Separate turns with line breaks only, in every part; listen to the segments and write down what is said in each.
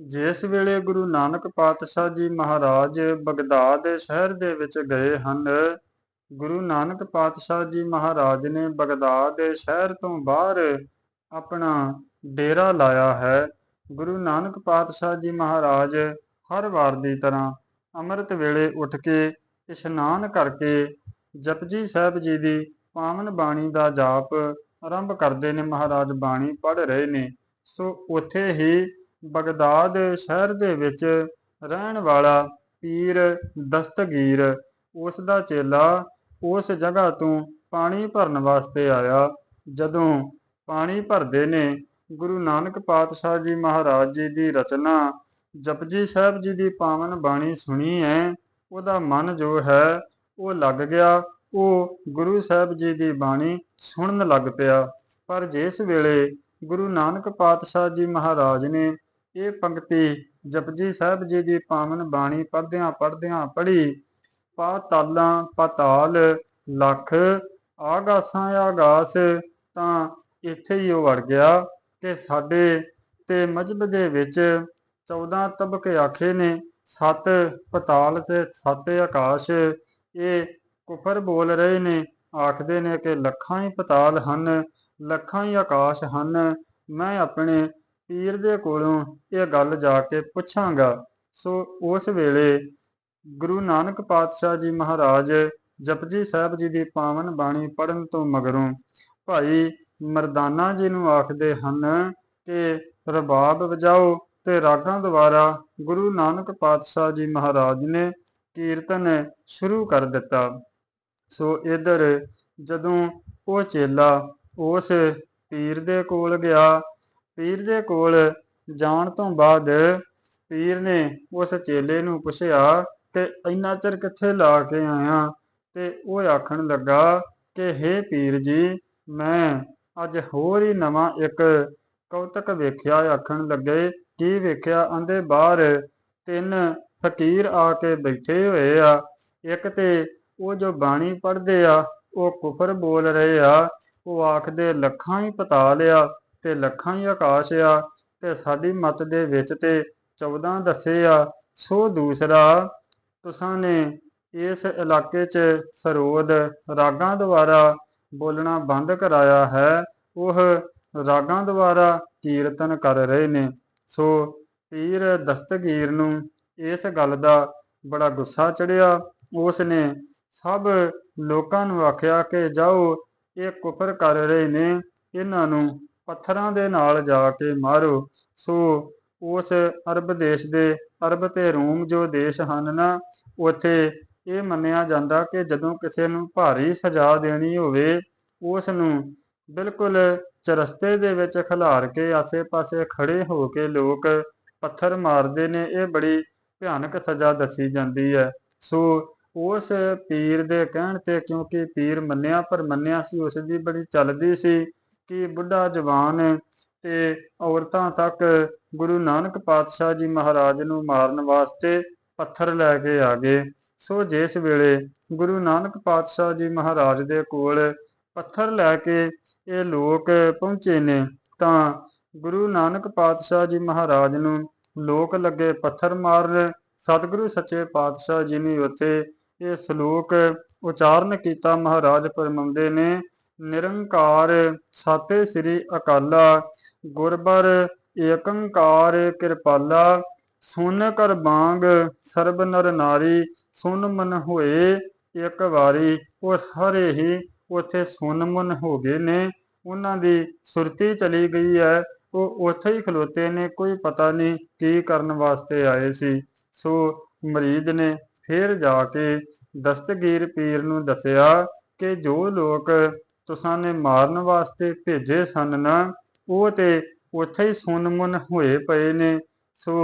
ਜਿਸ ਵੇਲੇ ਗੁਰੂ ਨਾਨਕ ਪਾਤਸ਼ਾਹ ਜੀ ਮਹਾਰਾਜ ਬਗਦਾਦ ਸ਼ਹਿਰ ਦੇ ਵਿੱਚ ਗਏ ਹਨ, ਗੁਰੂ ਨਾਨਕ ਪਾਤਸ਼ਾਹ ਜੀ ਮਹਾਰਾਜ ਨੇ ਬਗਦਾਦ ਸ਼ਹਿਰ ਤੋਂ ਬਾਹਰ ਆਪਣਾ ਡੇਰਾ ਲਾਇਆ ਹੈ। ਗੁਰੂ ਨਾਨਕ ਪਾਤਸ਼ਾਹ ਜੀ ਮਹਾਰਾਜ ਹਰ ਵਾਰ ਦੀ ਤਰ੍ਹਾਂ ਅੰਮ੍ਰਿਤ ਵੇਲੇ ਉੱਠ ਕੇ ਇਸ਼ਨਾਨ ਕਰਕੇ ਜਪਜੀ ਸਾਹਿਬ ਜੀ ਦੀ ਪਾਵਨ ਬਾਣੀ ਦਾ ਜਾਪ ਆਰੰਭ ਕਰਦੇ ਨੇ। ਮਹਾਰਾਜ ਬਾਣੀ ਪੜ੍ਹ ਰਹੇ ਨੇ। ਸੋ ਉੱਥੇ ਹੀ ਬਗਦਾਦ ਸ਼ਹਿਰ ਦੇ ਵਿੱਚ ਰਹਿਣ ਵਾਲਾ ਪੀਰ ਦਸਤਗੀਰ ਉਸ ਦਾ ਚੇਲਾ ਉਸ ਜਗ੍ਹਾ ਤੋਂ ਪਾਣੀ ਭਰਨ ਵਾਸਤੇ ਆਇਆ। ਜਦੋਂ ਪਾਣੀ ਭਰਦੇ ਨੇ, ਗੁਰੂ ਨਾਨਕ ਪਾਤਸ਼ਾਹ ਜੀ ਮਹਾਰਾਜ ਜੀ ਦੀ ਰਚਨਾ, ਜਪਜੀ ਸਾਹਿਬ ਜੀ ਦੀ ਪਾਵਨ ਬਾਣੀ ਸੁਣੀ ਹੈ ਉਹਦਾ ਮਨ ਜੋ ਹੈ, ਉਹ ਲੱਗ ਗਿਆ। ਉਹ ਗੁਰੂ ਸਾਹਿਬ ਜੀ ਦੀ ਬਾਣੀ ਸੁਣਨ ਲੱਗ ਪਿਆ। ਪਰ ਜਿਸ ਵੇਲੇ ਗੁਰੂ ਨਾਨਕ ਪਾਤਸ਼ਾਹ ਜੀ ਮਹਾਰਾਜ ਨੇ ਇਹ ਪੰਕਤੀ ਜਪਜੀ ਸਾਹਿਬ ਜੀ ਦੀ ਪਾਵਨ ਬਾਣੀ ਪੜ੍ਹਦਿਆਂ ਪੜਦਿਆਂ ਪੜ੍ਹੀ ਪਾਤਾਲਾਂ ਪਾਤਾਲ ਲੱਖ, ਆਗਾਸਾਂ ਆਗਾਸ, ਤਾਂ ਇੱਥੇ ਹੀ ਉਹ ਵੜ ਗਿਆ ਕਿ ਸਾਡੇ ਤੇ ਮਜਬ ਦੇ ਵਿੱਚ 14 ਤਬਕੇ ਆਖੇ ਨੇ, ਸੱਤ ਪਤਾਲ ਤੇ ਸੱਤ ਆਕਾਸ਼, ਇਹ ਕੁਫਰ ਬੋਲ ਰਹੇ ਨੇ, ਆਖਦੇ ਨੇ ਕਿ ਲੱਖਾਂ ਹੀ ਪਤਾਲ ਹਨ, ਲੱਖਾਂ ਹੀ ਆਕਾਸ਼ ਹਨ, ਮੈਂ ਆਪਣੇ ਪੀਰ ਦੇ ਕੋਲੋਂ ਇਹ ਗੱਲ ਜਾ ਕੇ ਪੁੱਛਾਂਗਾ। ਸੋ ਉਸ ਵੇਲੇ ਗੁਰੂ ਨਾਨਕ ਪਾਤਸ਼ਾਹ ਜੀ ਮਹਾਰਾਜ ਜਪਜੀ ਸਾਹਿਬ ਜੀ ਦੀ ਪਾਵਨ ਬਾਣੀ ਪੜਨ ਤੋਂ ਮਗਰੋਂ ਭਾਈ ਮਰਦਾਨਾ ਜੀ ਨੂੰ ਆਖਦੇ ਹਨ ਕਿ ਰਬਾਬ ਵਜਾਓ ਤੇ ਰਾਗਾਂ ਦੁਆਰਾ ਗੁਰੂ ਨਾਨਕ ਪਾਤਸ਼ਾਹ ਜੀ ਮਹਾਰਾਜ ਨੇ ਕੀਰਤਨ ਸ਼ੁਰੂ ਕਰ ਦਿੱਤਾ। ਸੋ ਇਧਰ ਜਦੋਂ ਉਹ ਚੇਲਾ ਉਸ ਪੀਰ ਦੇ ਕੋਲ ਗਿਆ ਪੀਰ ਦੇ ਕੋਲ ਜਾਣ ਤੋਂ ਬਾਅਦ ਪੀਰ ਨੇ ਉਸ ਚੇਲੇ ਨੂੰ ਪੁੱਛਿਆ ਕਿ ਇੰਨਾ ਚਿਰ ਕਿੱਥੇ ਲਾ ਕੇ ਆਇਆ? ਤੇ ਉਹ ਆਖਣ ਲੱਗਾ ਕਿ हे ਪੀਰ ਜੀ, ਮੈਂ ਅੱਜ ਹੋਰ ਹੀ ਨਵਾਂ ਇੱਕ ਕੌਤਕ ਵੇਖਿਆ। ਆਖਣ ਲੱਗੇ, ਕੀ ਵੇਖਿਆ? ਆਂਦੇ ਬਾਹਰ ਤਿੰਨ ਫਕੀਰ ਆ ਕੇ ਬੈਠੇ ਹੋਏ ਆ। ਇੱਕ ਤੇ ਉਹ ਜੋ ਬਾਣੀ ਪੜ੍ਹਦੇ ਆ, ਉਹ ਕੁਫਰ ਬੋਲ ਰਹੇ ਆ। ਉਹ ਆਖਦੇ, ਲੱਖਾਂ ਹੀ ਪਤਾ ਲਿਆ। ਤੇ ਲੱਖਾਂ ਹੀ ਆਕਾਸ਼ ਆ ਤੇ ਸਾਡੀ ਮਤ ਦੇ ਵਿੱਚ ਤੇ 14 ਦੱਸੇ ਆ, ਸੋ ਦੂਸਰਾ ਤੁਸਾਂ ਨੇ ਇਸ ਇਲਾਕੇ 'ਚ ਸਰੋਦ ਰਾਗਾਂ ਦੁਆਰਾ ਬੋਲਣਾ ਬੰਦ ਕਰਾਇਆ ਹੈ, ਉਹ ਰਾਗਾਂ ਦੁਆਰਾ ਕੀਰਤਨ ਕਰ ਰਹੇ ਨੇ। ਸੋ ਪੀਰ ਦਸਤਗੀਰ ਨੂੰ ਇਸ ਗੱਲ ਦਾ ਬੜਾ ਗੁੱਸਾ ਚੜਿਆ ਉਸ ਨੇ ਸਭ ਲੋਕਾਂ ਨੂੰ ਆਖਿਆ ਕਿ ਜਾਓ, ਇਹ ਕੁਫਰ ਕਰ ਰਹੇ ਨੇ, ਇਹਨਾਂ ਨੂੰ ਪੱਥਰਾਂ ਦੇ ਨਾਲ ਜਾ ਕੇ ਮਾਰੋ, ਸੋ ਉਸ ਅਰਬ ਦੇਸ਼ ਦੇ ਅਰਬ ਤੇ ਰੋਮ ਜੋ ਦੇਸ਼ ਹਨ ਨਾ, ਉੱਥੇ ਇਹ ਮੰਨਿਆ ਜਾਂਦਾ ਕਿ ਜਦੋਂ ਕਿਸੇ ਨੂੰ ਭਾਰੀ ਸਜ਼ਾ ਦੇਣੀ ਹੋਵੇ ਉਸ ਨੂੰ ਬਿਲਕੁਲ ਚਰਸਤੇ ਦੇ ਵਿੱਚ ਖਿਲਾਰ ਕੇ ਆਸੇ-ਪਾਸੇ ਖੜੇ ਹੋ ਕੇ ਲੋਕ ਪੱਥਰ ਮਾਰਦੇ ਨੇ, ਇਹ ਬੜੀ ਭਿਆਨਕ ਸਜ਼ਾ ਦੱਸੀ ਜਾਂਦੀ ਹੈ। ਸੋ ਉਸ ਪੀਰ ਦੇ ਕਹਿਣ ਤੇ ਕਿਉਂਕਿ ਪੀਰ ਮੰਨਿਆ ਪਰ ਮੰਨਿਆ ਸੀ, ਉਸ ਦੀ ਬੜੀ ਚੱਲਦੀ ਸੀ ਕਿ ਬੁੱਢਾ ਜਵਾਨ ਤੇ ਔਰਤਾਂ ਤੱਕ ਗੁਰੂ ਨਾਨਕ ਪਾਤਸ਼ਾਹ ਜੀ ਮਹਾਰਾਜ ਨੂੰ ਮਾਰਨ ਵਾਸਤੇ ਪੱਥਰ ਲੈ ਕੇ ਆ ਗਏ। ਸੋ ਜਿਸ ਵੇਲੇ ਗੁਰੂ ਨਾਨਕ ਪਾਤਸ਼ਾਹ ਜੀ ਮਹਾਰਾਜ ਦੇ ਕੋਲ ਪੱਥਰ ਲੈ ਕੇ ਇਹ ਲੋਕ ਪਹੁੰਚੇ ਨੇ, ਤਾਂ ਗੁਰੂ ਨਾਨਕ ਪਾਤਸ਼ਾਹ ਜੀ ਮਹਾਰਾਜ ਨੂੰ ਲੋਕ ਲੱਗੇ ਪੱਥਰ ਮਾਰਨ। ਸਤਿਗੁਰੂ ਸੱਚੇ ਪਾਤਸ਼ਾਹ ਜੀ ਨੇ ਉੱਥੇ ਇਹ ਸ਼ਲੋਕ ਉਚਾਰਨ ਕੀਤਾ। ਮਹਾਰਾਜ ਪਰਮੰਦੇ ਨੇ ਨਿਰੰਕਾਰ ਸਤਿ ਸ੍ਰੀ ਅਕਾਲਾ, ਗੁਰਬਰ ਏਕੰਕਾਰ ਕਿਰਪਾਲਾ, ਸੁਨ ਕਰ ਬਾੰਗ ਸਰਬ ਨਰ ਨਾਰੀ, ਸੁਨ ਮਨ ਹੋਏ ਇੱਕ ਵਾਰੀ ਉਹ ਸਾਰੇ ਹੀ ਉੱਥੇ ਸੁਨ ਮਨ ਹੋ ਗਏ ਨੇ, ਉਹਨਾਂ ਦੀ ਸੁਰਤੀ ਚਲੀ ਗਈ ਹੈ, ਉਹ ਉੱਥੇ ਹੀ ਖਲੋਤੇ ਨੇ, ਕੋਈ ਪਤਾ ਨਹੀਂ ਕੀ ਕਰਨ ਵਾਸਤੇ ਆਏ ਸੀ। ਸੋ ਮਰੀਦ ਨੇ ਫੇਰ ਜਾ ਕੇ ਦਸਤਗੀਰ ਪੀਰ ਨੂੰ ਦੱਸਿਆ ਕਿ ਜੋ ਲੋਕ ਤੁਸਾਂ ਨੇ ਮਾਰਨ ਵਾਸਤੇ ਭੇਜੇ ਸਨ ਨਾ, ਉਹ ਤੇ ਉੱਥੇ ਹੀ ਸੁਨਮਨ ਹੋਏ ਪਏ ਨੇ। ਸੋ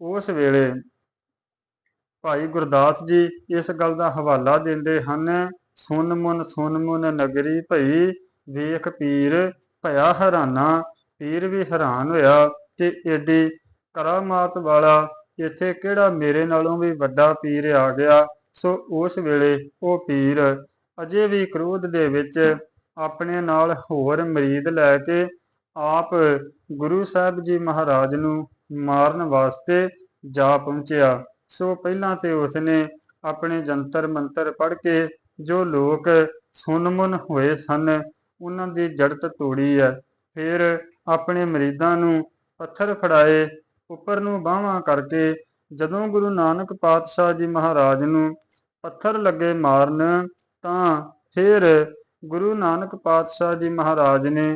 ਉਸ ਵੇਲੇ ਭਾਈ ਗੁਰਦਾਸ ਜੀ ਇਸ ਗੱਲ ਦਾ ਹਵਾਲਾ ਦਿੰਦੇ ਹਨ, ਸੁਨਮਨ ਸੁਨਮਨ ਨਗਰੀ ਭਈ ਵੇਖ ਪੀਰ, ਭਇਆ ਹੈਰਾਨਾ, ਪੀਰ ਵੀ ਹੈਰਾਨ ਹੋਇਆ ਕਿ ਏਡੀ ਕਰਾਮਾਤ ਵਾਲਾ ਇੱਥੇ ਕਿਹੜਾ ਮੇਰੇ ਨਾਲੋਂ ਵੀ ਵੱਡਾ ਪੀਰ ਆ ਗਿਆ। ਸੋ ਉਸ ਵੇਲੇ ਉਹ ਪੀਰ ਅਜੇ ਵੀ ਕ੍ਰੋਧ ਦੇ ਵਿੱਚ ਆਪਣੇ ਨਾਲ ਹੋਰ ਮਰੀਦ ਲੈ ਕੇ ਆਪ ਗੁਰੂ ਸਾਹਿਬ ਜੀ ਮਹਾਰਾਜ ਨੂੰ ਮਾਰਨ ਵਾਸਤੇ ਜਾ ਪਹੁੰਚਿਆ। ਸੋ ਪਹਿਲਾਂ ਤੇ ਉਸਨੇ ਆਪਣੇ ਜੰਤਰ ਮੰਤਰ ਪੜ੍ਹ ਕੇ ਜੋ ਲੋਕ ਸੁਨਮੁਨ ਹੋਏ ਸਨ, ਉਹਨਾਂ ਦੀ ਜੜਤ ਤੋੜੀ ਹੈ। ਫਿਰ ਆਪਣੇ ਮਰੀਦਾਂ ਨੂੰ ਪੱਥਰ ਫੜਾਏ, ਉੱਪਰ ਨੂੰ ਬਾਹਾਂ ਕਰਕੇ ਜਦੋਂ ਗੁਰੂ ਨਾਨਕ ਪਾਤਸ਼ਾਹ ਜੀ ਮਹਾਰਾਜ ਨੂੰ ਪੱਥਰ ਲੱਗੇ ਮਾਰਨ ਤਾਂ ਫਿਰ ਗੁਰੂ ਨਾਨਕ ਪਾਤਸ਼ਾਹ ਜੀ ਮਹਾਰਾਜ ਨੇ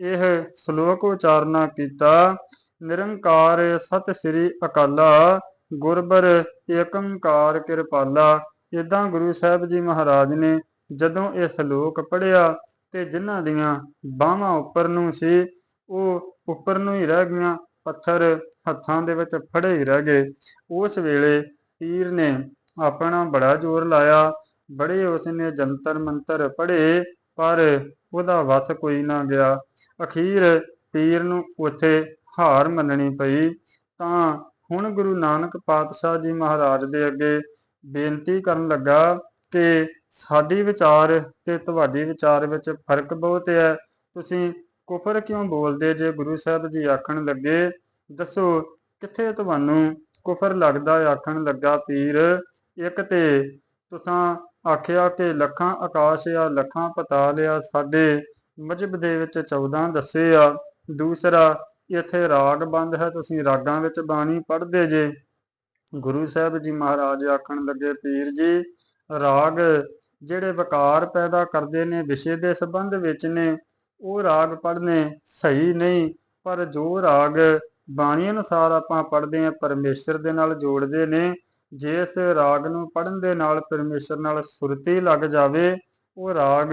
ਇਹ ਸ਼ਲੋਕ ਉਚਾਰਨਾ ਕੀਤਾ, ਨਿਰੰਕਾਰ ਸਤਿ ਸ੍ਰੀ ਅਕਾਲਾ, ਗੁਰਬਰ ਏਕੰਕਾਰ ਕਿਰਪਾਲਾ। ਇਦਾਂ ਗੁਰੂ ਸਾਹਿਬ ਜੀ ਮਹਾਰਾਜ ਨੇ ਜਦੋਂ ਇਹ ਸ਼ਲੋਕ ਪੜਿਆ ਤੇ ਜਿਨ੍ਹਾਂ ਦੀਆਂ ਬਾਹਾਂ ਉੱਪਰ ਨੂੰ ਸੀ, ਉਹ ਉੱਪਰ ਨੂੰ ਹੀ ਰਹਿ ਗਈਆਂ, ਪੱਥਰ ਹੱਥਾਂ ਦੇ ਵਿੱਚ ਫੜੇ ਹੀ ਰਹਿ ਗਏ। ਉਸ ਵੇਲੇ ਪੀਰ ਨੇ ਆਪਣਾ ਬੜਾ ਜ਼ੋਰ ਲਾਇਆ ਬੜੇ ਉਸਨੇ ਜੰਤਰ ਮੰਤਰ ਪੜ੍ਹੇ, ਪਰ ਉਹਦਾ ਵਸ ਕੋਈ ਨਾ ਗਿਆ। ਅਖੀਰ ਪੀਰ ਨੂੰ ਉੱਥੇ ਹਾਰ ਮੰਨਣੀ ਪਈ। ਤਾਂ ਹੁਣ ਗੁਰੂ ਨਾਨਕ ਪਾਤਸ਼ਾਹ ਜੀ ਮਹਾਰਾਜ ਦੇ ਅੱਗੇ ਬੇਨਤੀ ਕਰਨ ਲੱਗਾ ਕਿ ਸਾਡੀ ਵਿਚਾਰ ਤੇ ਤੁਹਾਡੀ ਵਿਚਾਰ ਵਿੱਚ ਫ਼ਰਕ ਬਹੁਤ ਹੈ। ਤੁਸੀਂ ਕੁਫਰ ਕਿਉਂ ਬੋਲਦੇ ਜੇ ਗੁਰੂ ਸਾਹਿਬ ਜੀ ਆਖਣ ਲੱਗੇ? ਦੱਸੋ, ਕਿੱਥੇ ਤੁਹਾਨੂੰ ਕੁਫਰ ਲੱਗਦਾ ਆਖਣ ਲੱਗਾ ਪੀਰ? ਇੱਕ ਤੇ ਤੁਸਾਂ ਆਖਿਆ ਕਿ ਲੱਖਾਂ ਆਕਾਸ਼ ਆ, ਲੱਖਾਂ ਪਤਾਲ ਆ, ਸਾਡੇ ਮਜਬ ਦੇ ਵਿੱਚ 14 ਦੱਸੇ ਆ। ਦੂਸਰਾ, ਇੱਥੇ ਰਾਗ ਬੰਦ ਹੈ, ਤੁਸੀਂ ਰਾਗਾਂ ਵਿੱਚ ਬਾਣੀ ਪੜ੍ਹਦੇ ਜੇ। ਗੁਰੂ ਸਾਹਿਬ ਜੀ ਮਹਾਰਾਜ ਆਖਣ ਲੱਗੇ, ਪੀਰ ਜੀ, ਰਾਗ ਜਿਹੜੇ ਵਿਕਾਰ ਪੈਦਾ ਕਰਦੇ ਨੇ, ਵਿਸ਼ੇ ਦੇ ਸੰਬੰਧ ਵਿੱਚ ਨੇ, ਉਹ ਰਾਗ ਪੜ੍ਹਨੇ ਸਹੀ ਨਹੀਂ, ਪਰ ਜੋ ਰਾਗ ਬਾਣੀ ਅਨੁਸਾਰ ਆਪਾਂ ਪੜ੍ਹਦੇ ਆ ਪਰਮੇਸ਼ਰ ਦੇ ਨਾਲ ਜੋੜਦੇ ਨੇ ਜਿਸ ਰਾਗ ਨੂੰ ਪੜਨ ਦੇ ਨਾਲ ਪਰਮੇਸ਼ਰ ਨਾਲ ਸੁਰਤੀ ਲੱਗ ਜਾਵੇ, ਉਹ ਰਾਗ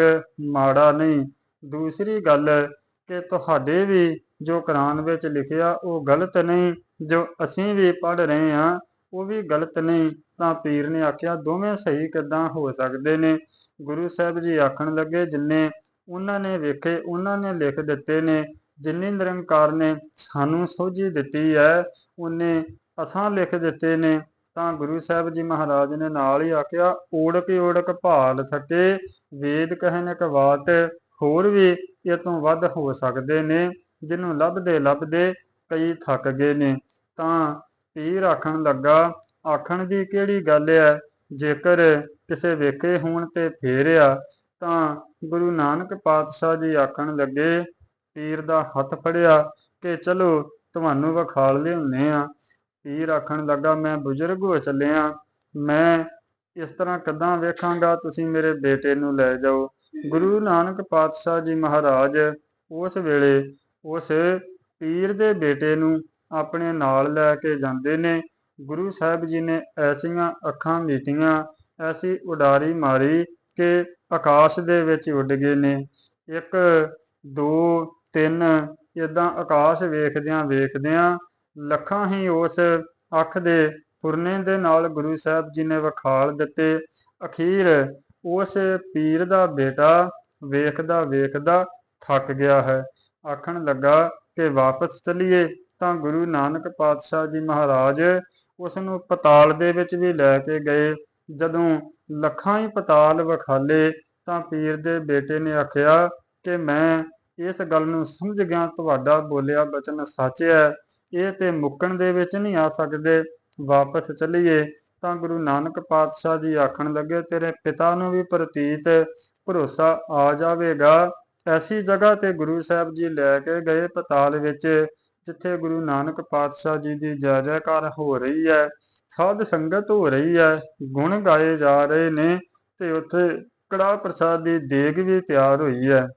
ਮਾੜਾ ਨਹੀਂ। ਦੂਸਰੀ ਗੱਲ ਕਿ ਤੁਹਾਡੇ ਵੀ ਜੋ ਕੁਰਾਨ ਵਿੱਚ ਲਿਖਿਆ, ਉਹ ਗਲਤ ਨਹੀਂ। ਜੋ ਅਸੀਂ ਵੀ ਪੜ ਰਹੇ ਹਾਂ, ਉਹ ਵੀ ਗਲਤ ਨਹੀਂ। ਤਾਂ ਪੀਰ ਨੇ ਆਖਿਆ, ਦੋਵੇਂ ਸਹੀ ਕਿੱਦਾਂ ਹੋ ਸਕਦੇ ਨੇ? ਗੁਰੂ ਸਾਹਿਬ ਜੀ ਆਖਣ ਲੱਗੇ, ਜਿੰਨੇ ਉਹਨਾਂ ਨੇ ਵੇਖੇ, ਉਹਨਾਂ ਨੇ ਲਿਖ ਦਿੱਤੇ ਨੇ। ਜਿੰਨੀ ਨਿਰੰਕਾਰ ਨੇ ਸਾਨੂੰ ਸੋਝੀ ਦਿੱਤੀ ਹੈ, ਉਹਨੇ ਅਸਾਂ ਲਿਖ ਦਿੱਤੇ ਨੇ। ਤਾਂ ਗੁਰੂ ਸਾਹਿਬ ਜੀ ਮਹਾਰਾਜ ਨੇ ਨਾਲ ਹੀ ਆਖਿਆ ਓੜਕ ਓੜਕ ਭਾਲ ਥਕੇ, ਵੇਦ ਕਹਿਨ ਇੱਕ ਬਾਤ ਹੋਰ ਵੀ ਇਹ ਤੋਂ ਵੱਧ ਹੋ ਸਕਦੇ ਨੇ, ਜਿਹਨੂੰ ਲੱਭਦੇ ਲੱਭਦੇ ਕਈ ਥੱਕ ਗਏ ਨੇ। ਤਾਂ ਪੀਰ ਆਖਣ ਲੱਗਾ, ਆਖਣ ਦੀ ਕਿਹੜੀ ਗੱਲ ਹੈ ਜੇਕਰ ਕਿਸੇ ਵੇਖੇ ਹੋਣ ਤੇ ਫੇਰਿਆ ਤਾਂ ਗੁਰੂ ਨਾਨਕ ਪਾਤਸ਼ਾਹ ਜੀ ਆਖਣ ਲੱਗੇ, ਪੀਰ ਦਾ ਹੱਥ ਫੜਿਆ ਕਿ ਚਲੋ, ਤੁਹਾਨੂੰ ਵਿਖਾਲ ਲਿਆਉਂਦੇ ਆ। ਪੀਰ ਆਖਣ ਲੱਗਾ, ਮੈਂ ਬਜ਼ੁਰਗ ਹੋ ਚੱਲਿਆ। ਮੈਂ ਇਸ ਤਰ੍ਹਾਂ ਕਦਾਂ ਵੇਖਾਂਗਾ, ਤੁਸੀਂ ਮੇਰੇ ਬੇਟੇ ਨੂੰ ਲੈ ਜਾਓ। ਗੁਰੂ ਨਾਨਕ ਪਾਤਸ਼ਾਹ ਜੀ ਮਹਾਰਾਜ ਉਸ ਵੇਲੇ ਉਸ ਪੀਰ ਦੇ ਬੇਟੇ ਨੂੰ ਆਪਣੇ ਨਾਲ ਲੈ ਕੇ ਜਾਂਦੇ ਨੇ। ਗੁਰੂ ਸਾਹਿਬ ਜੀ ਨੇ ਐਸੀਆਂ ਅੱਖਾਂ ਮੀਟੀਆਂ, ਐਸੀ ਉਡਾਰੀ ਮਾਰੀ ਕਿ ਆਕਾਸ਼ ਦੇ ਵਿੱਚ ਉੱਡ ਗਏ ਨੇ। ਇੱਕ, ਦੋ, ਤਿੰਨ ਇਦਾਂ ਆਕਾਸ਼ ਵੇਖਦਿਆਂ ਵੇਖਦਿਆਂ ਲੱਖਾਂ ਹੀ ਉਸ ਅੱਖ ਦੇ ਫੁਰਨੇ ਦੇ ਨਾਲ ਗੁਰੂ ਸਾਹਿਬ ਜੀ ਨੇ ਵਿਖਾਲ ਦਿੱਤੇ। ਅਖੀਰ ਉਸ ਪੀਰ ਦਾ ਬੇਟਾ ਵੇਖਦਾ ਵੇਖਦਾ ਥੱਕ ਗਿਆ ਹੈ। ਆਖਣ ਲੱਗਾ ਕਿ ਵਾਪਸ ਚਲੀਏ ਤਾਂ ਗੁਰੂ ਨਾਨਕ ਪਾਤਸ਼ਾਹ ਜੀ ਮਹਾਰਾਜ ਉਸ ਨੂੰ ਪਤਾਲ ਦੇ ਵਿੱਚ ਵੀ ਲੈ ਕੇ ਗਏ। ਜਦੋਂ ਲੱਖਾਂ ਹੀ ਪਤਾਲ ਵਿਖਾਲੇ ਤਾਂ ਪੀਰ ਦੇ ਬੇਟੇ ਨੇ ਆਖਿਆ ਕਿ ਮੈਂ ਇਸ ਗੱਲ ਨੂੰ ਸਮਝ ਗਿਆ, ਤੁਹਾਡਾ ਬੋਲਿਆ ਬਚਨ ਸੱਚ ਹੈ। ਇਹ ਤੇ ਮੁੱਕਣ ਦੇ ਵਿੱਚ ਨਹੀਂ ਆ ਸਕਦੇ। ਵਾਪਸ ਚੱਲੀਏ ਤਾਂ ਗੁਰੂ ਨਾਨਕ ਪਾਤਸ਼ਾਹ ਜੀ ਆਖਣ ਲੱਗੇ, ਤੇਰੇ ਪਿਤਾ ਨੂੰ ਵੀ ਪ੍ਰਤੀਤ ਭਰੋਸਾ ਆ ਜਾਵੇਗਾ। ਐਸੀ ਜਗ੍ਹਾ ਤੇ ਗੁਰੂ ਸਾਹਿਬ ਜੀ ਲੈ ਕੇ ਗਏ ਪਤਾਲ ਵਿੱਚ, ਜਿੱਥੇ ਗੁਰੂ ਨਾਨਕ ਪਾਤਸ਼ਾਹ ਜੀ ਦੀ ਜੈ ਜੈਕਾਰ ਹੋ ਰਹੀ ਹੈ, ਸਾਧ ਸੰਗਤ ਹੋ ਰਹੀ ਹੈ, ਗੁਣ ਗਾਏ ਜਾ ਰਹੇ ਨੇ ਤੇ ਉੱਥੇ ਕੜਾ ਪ੍ਰਸਾਦ ਦੀ ਦੇਗ ਵੀ ਤਿਆਰ ਹੋਈ ਹੈ।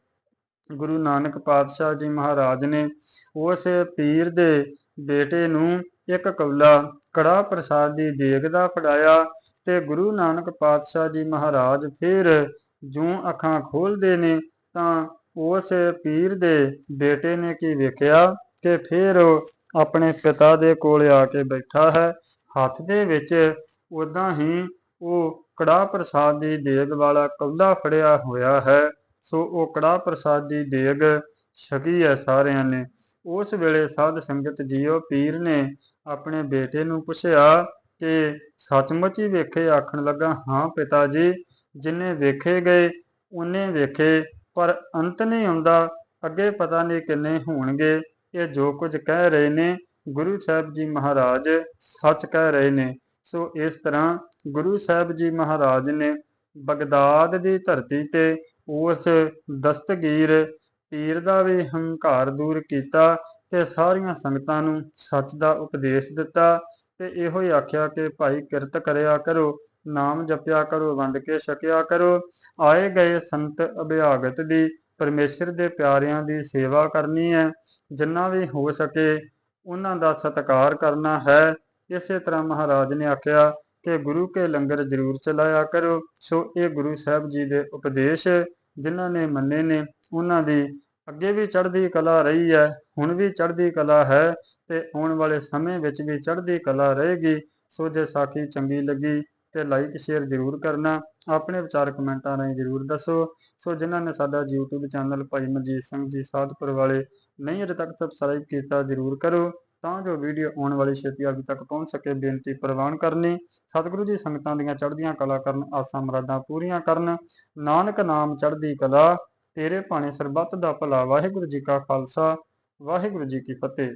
ਗੁਰੂ ਨਾਨਕ ਪਾਤਸ਼ਾਹ ਜੀ ਮਹਾਰਾਜ ਨੇ ਉਸ ਪੀਰ ਦੇ ਬੇਟੇ ਨੂੰ ਇੱਕ ਕੌਲਾ ਕੜਾ ਪ੍ਰਸਾਦ ਦੀ ਦੇਗ ਦਾ ਫੜਾਇਆ ਤੇ ਗੁਰੂ ਨਾਨਕ ਪਾਤਸ਼ਾਹ ਜੀ ਮਹਾਰਾਜ ਫਿਰ ਜੂੰ ਅੱਖਾਂ ਖੋਲਦੇ ਨੇ ਤਾਂ ਉਸ ਪੀਰ ਦੇ ਬੇਟੇ ਨੇ ਕੀ ਵੇਖਿਆ ਕਿ ਫਿਰ ਉਹ ਆਪਣੇ ਪਿਤਾ ਦੇ ਕੋਲ ਆ ਕੇ ਬੈਠਾ ਹੈ। ਹੱਥ ਦੇ ਵਿੱਚ ਉਦਾਂ ਹੀ ਉਹ ਕੜਾ ਪ੍ਰਸਾਦ ਦੀ ਦੇਗ ਵਾਲਾ ਕੌਲਾ ਫੜਿਆ ਹੋਇਆ ਹੈ। ਸੋ ਉਹ ਕੜਾ ਪ੍ਰਸਾਦ ਦੀ ਦੇਗ ਛਕੀ ਹੈ ਸਾਰਿਆਂ ਨੇ। ਉਸ ਵੇਲੇ ਸਾਧ ਸੰਗਤ ਜੀਓ ਪੀਰ ਨੇ ਆਪਣੇ ਬੇਟੇ ਨੂੰ ਪੁੱਛਿਆ ਕਿ ਸੱਚਮੁੱਚ ਹੀ ਵੇਖੇ ਆਖਣ ਲੱਗਾ, ਹਾਂ ਪਿਤਾ ਜੀ, ਜਿੰਨੇ ਵੇਖੇ ਗਏ ਉਹਨੇ ਵੇਖੇ, ਪਰ ਅੰਤ ਨਹੀਂ ਆਉਂਦਾ, ਅੱਗੇ ਪਤਾ ਨਹੀਂ ਕਿੰਨੇ ਹੋਣਗੇ। ਇਹ ਜੋ ਕੁਝ ਕਹਿ ਰਹੇ ਨੇ, ਗੁਰੂ ਸਾਹਿਬ ਜੀ ਮਹਾਰਾਜ ਸੱਚ ਕਹਿ ਰਹੇ ਨੇ। ਸੋ ਇਸ ਤਰ੍ਹਾਂ ਗੁਰੂ ਸਾਹਿਬ ਜੀ ਮਹਾਰਾਜ ਨੇ ਬਗਦਾਦ ਦੀ ਧਰਤੀ ਤੇ ਉਸ ਦਸਤਗੀਰ ਪੀਰ ਦਾ ਵੀ ਹੰਕਾਰ ਦੂਰ ਕੀਤਾ ਤੇ ਸਾਰੀਆਂ ਸੰਗਤਾਂ ਨੂੰ ਸੱਚ ਦਾ ਉਪਦੇਸ਼ ਦਿੱਤਾ ਤੇ ਇਹੋ ਹੀ ਆਖਿਆ ਕਿ ਭਾਈ ਕਿਰਤ ਕਰਿਆ ਕਰੋ, ਨਾਮ ਜਪਿਆ ਕਰੋ, ਵੰਡ ਕੇ ਛਕਿਆ ਕਰੋ। ਆਏ ਗਏ ਸੰਤ ਅਭਿਆਗਤ ਦੀ, ਪਰਮੇਸ਼ਰ ਦੇ ਪਿਆਰਿਆਂ ਦੀ ਸੇਵਾ ਕਰਨੀ ਹੈ। ਜਿੰਨਾ ਵੀ ਹੋ ਸਕੇ ਉਹਨਾਂ ਦਾ ਸਤਿਕਾਰ ਕਰਨਾ ਹੈ। ਇਸੇ ਤਰ੍ਹਾਂ ਮਹਾਰਾਜ ਨੇ ਆਖਿਆ ਕਿ ਗੁਰੂ ਕੇ ਲੰਗਰ ਜ਼ਰੂਰ ਚਲਾਇਆ ਕਰੋ। ਸੋ ਇਹ ਗੁਰੂ ਸਾਹਿਬ ਜੀ ਦੇ ਉਪਦੇਸ਼ ਜਿਨ੍ਹਾਂ ਨੇ ਮੰਨੇ ਨੇ, ਉਹਨਾਂ ਦੀ ਅੱਗੇ ਵੀ ਚੜ੍ਹਦੀ ਕਲਾ ਰਹੀ ਹੈ, ਹੁਣ ਵੀ ਚੜ੍ਹਦੀ ਕਲਾ ਹੈ ਤੇ ਆਉਣ ਵਾਲੇ ਸਮੇਂ ਵਿੱਚ ਵੀ ਚੜ੍ਹਦੀ ਕਲਾ ਰਹੇਗੀ। ਸੋ ਜੇ ਸਾਖੀ ਚੰਗੀ ਲੱਗੀ ਤੇ ਲਾਈਕ ਸ਼ੇਅਰ ਜ਼ਰੂਰ ਕਰਨਾ। ਆਪਣੇ ਵਿਚਾਰ ਕਮੈਂਟਾਂ ਰਾਹੀਂ ਜ਼ਰੂਰ ਦੱਸੋ। ਸੋ ਜਿਨ੍ਹਾਂ ਨੇ ਸਾਡਾ YouTube ਚੈਨਲ ਭਾਈ ਮਨਜੀਤ ਸਿੰਘ ਜੀ ਸਾਧਪੁਰ ਵਾਲੇ ਨਹੀਂ ਅਜੇ ਤੱਕ ਸਬਸਕ੍ਰਾਈਬ ਕੀਤਾ, ਜ਼ਰੂਰ ਕਰੋ। ਤਾਂ ਜੋ ਵੀਡੀਓ ਆਉਣ ਵਾਲੀ ਛੇਤੀ ਆਪ ਤੱਕ ਪਹੁੰਚ ਸਕੇ, ਬੇਨਤੀ ਪ੍ਰਵਾਨ ਕਰਨੀ। ਸਤਿਗੁਰੂ ਜੀ ਸੰਗਤਾਂ ਦੀਆਂ ਚੜ੍ਹਦੀਆਂ ਕਲਾ ਕਰਨ, ਆਸਾਂ ਮੁਰਾਦਾਂ ਪੂਰੀਆਂ ਕਰਨ। ਨਾਨਕ ਨਾਮ ਚੜ੍ਹਦੀ ਕਲਾ ਤੇਰੇ ਭਾਣੇ ਸਰਬੱਤ ਦਾ ਭਲਾ। ਵਾਹਿਗੁਰੂ ਜੀ ਕਾ ਖਾਲਸਾ ਵਾਹਿਗੁਰੂ ਜੀ ਕੀ ਫਤਿਹ।